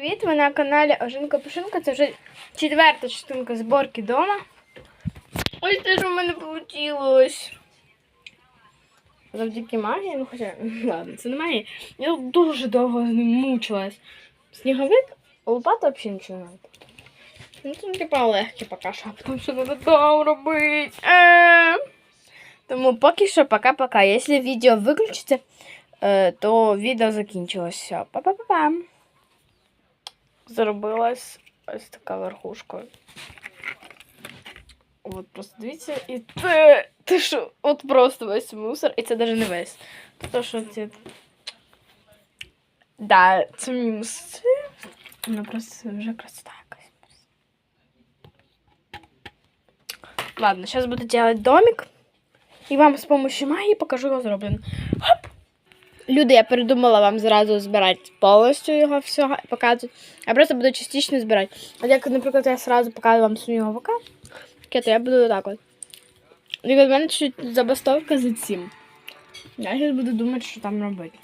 привіт! Ви на каналі Ожинка Пушинка. Це вже четверта частинка зборки дома. Ось те, що в мене вийшло. Завдяки магії, ну хоча, ладно, це не магія. Я дуже довго з ним мучилась. Сніговик, лопата взагалі нічого не робить. Ну, це типа легкі поки що, потім що треба там робити. Е. Тому поки що пока-пока. Якщо відео виключиться, е, то відео закінчилося. Па-па-па-пам. Зробилась ось така верхушка. От просто дивіться, і це, це що, от просто весь мусор, і це навіть не весь. То, що це. Да, це мінус. Ну просто вже красота якась. Ладно, сейчас буду делать домик. І вам з допомогою магії покажу його зроблено. Хоп! Люди, я передумала вам зразу збирати повністю його всього і показувати. Я просто буду частично збирати. От як, наприклад, я зразу показую вам сніговика, таке, то я буду так от. І від мене чуть забастовка за цим. Я зараз буду думати, що там робити.